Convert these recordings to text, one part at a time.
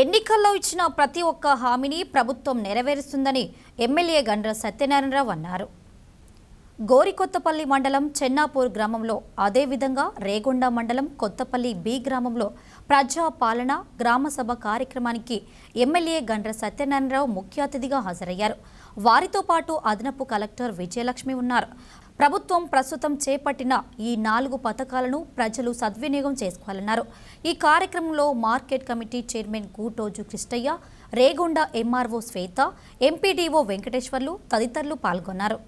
ఎన్నికల్లో ఇచ్చిన ప్రతి ఒక్క హామీని ప్రభుత్వం నెరవేరుస్తుందని ఎమ్మెల్యే గండ్ర సత్యనారాయణరావు అన్నారు. గోరికొత్తపల్లి మండలం చెన్నాపూర్ గ్రామంలో అదేవిధంగా రేగొండ మండలం కొత్తపల్లి బి గ్రామంలో ప్రజా పాలన కార్యక్రమానికి ఎమ్మెల్యే గండ్ర సత్యనారాయణరావు ముఖ్య అతిథిగా హాజరయ్యారు. వారితో పాటు అదనపు కలెక్టర్ విజయలక్ష్మి ఉన్నారు. ప్రభుత్వం ప్రస్తుతం చేపట్టిన ఈ నాలుగు పథకాలను ప్రజలు సద్వినియోగం చేసుకోవాలన్నారు. ఈ కార్యక్రమంలో market committee chairman Gootoju Krishnaiah Regonda MRO Shweta MPDO Venkateswarlu తదితరులు పాల్గొన్నారు.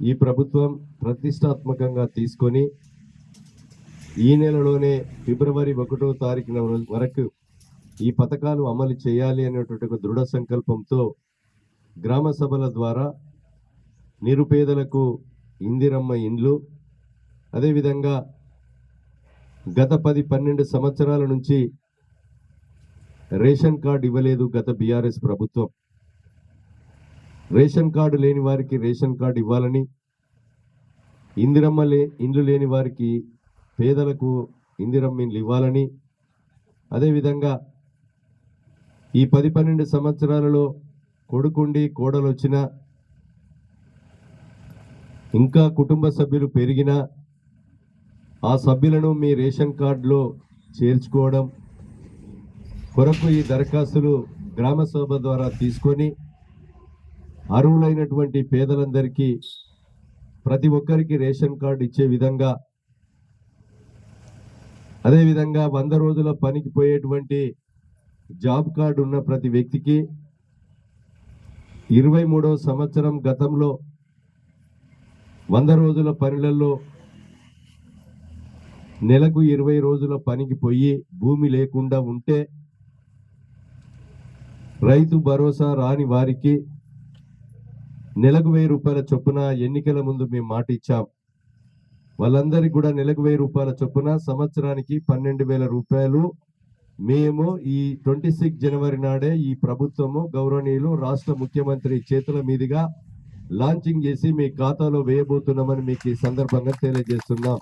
ఈ ప్రభుత్వం ప్రతిష్టాత్మకంగా తీసుకొని ఈ నెలలోనే ఫిబ్రవరి ఒకటో తారీఖున వరకు ఈ పథకాలు అమలు చేయాలి అనేటువంటి ఒక దృఢ సంకల్పంతో గ్రామ సభల ద్వారా నిరుపేదలకు ఇందిరమ్మ ఇండ్లు. అదేవిధంగా గత పది పన్నెండు సంవత్సరాల నుంచి రేషన్ కార్డు ఇవ్వలేదు గత బీఆర్ఎస్ ప్రభుత్వం. రేషన్ కార్డు లేని వారికి రేషన్ కార్డు ఇవ్వాలని ఇందిరమ్మ లే ఇండ్లు లేని వారికి పేదలకు ఇందిరమ్మ ఇండ్లు ఇవ్వాలని అదేవిధంగా ఈ పది పన్నెండు సంవత్సరాలలో కొడుకుండి కోడలు వచ్చిన ఇంకా కుటుంబ సభ్యులు పెరిగినా ఆ సభ్యులను మీ రేషన్ కార్డులో చేర్చుకోవడం కొరకు ఈ దరఖాస్తులు గ్రామ సభ ద్వారా తీసుకొని అర్హులైనటువంటి పేదలందరికీ ప్రతి ఒక్కరికి రేషన్ కార్డు ఇచ్చే విధంగా అదేవిధంగా వంద రోజుల పనికి పోయేటువంటి జాబ్ కార్డు ఉన్న ప్రతి వ్యక్తికి ఇరవై సంవత్సరం గతంలో వంద రోజుల పనులలో నెలకు ఇరవై రోజుల పనికి పోయి భూమి లేకుండా ఉంటే రైతు భరోసా రాని వారికి నెలకు వెయ్యి రూపాయల చొప్పున ఎన్నికల ముందు మేము మాట ఇచ్చాం. వాళ్ళందరికీ కూడా నెలకు వెయ్యి రూపాయల చొప్పున సంవత్సరానికి పన్నెండు వేల రూపాయలు మేము ఈ ట్వంటీ సిక్స్ జనవరి నాడే ఈ ప్రభుత్వము గౌరవనీయులు రాష్ట్ర ముఖ్యమంత్రి చేతుల మీదుగా లాంచింగ్ చేసి మీ ఖాతాలో వేయబోతున్నామని మీకు ఈ సందర్భంగా తెలియజేస్తున్నాం.